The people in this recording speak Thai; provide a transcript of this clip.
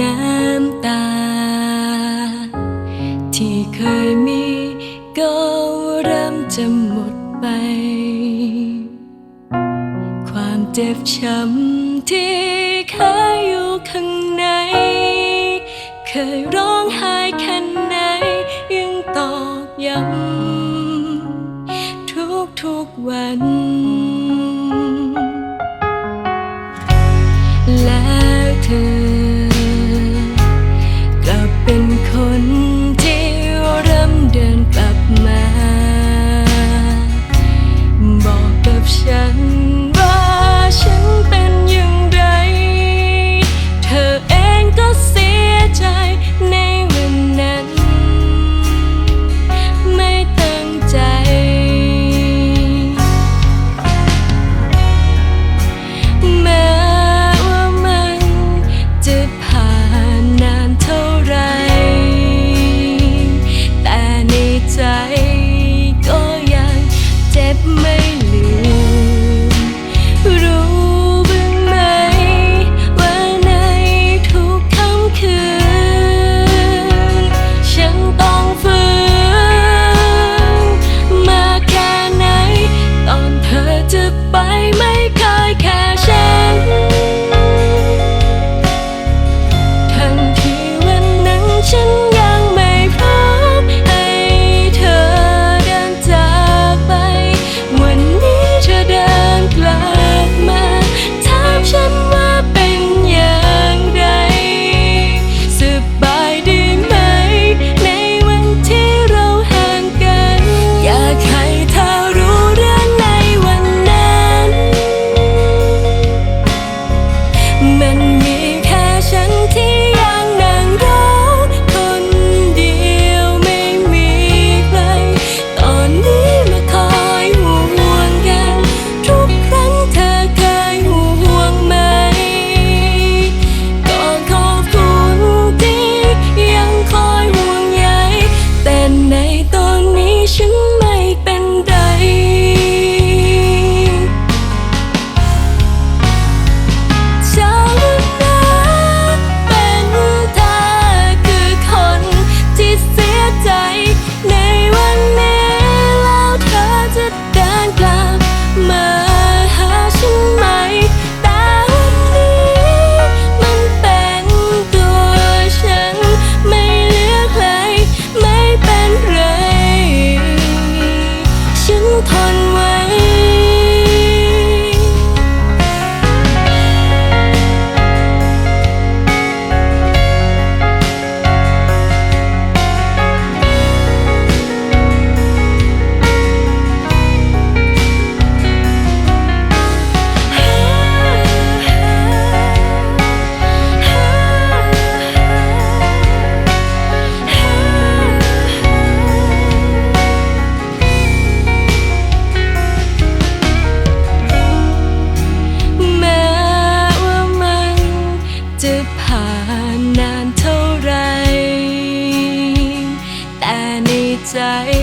น้ำตา ที่เคยมีก็เริ่มจะหมดไป ความเจ็บช้ำที่เคยอยู่ข้างใน เคยร้องไห้แค่ไหนยังตอกย้ำทุกทุกวันและเธอ 想在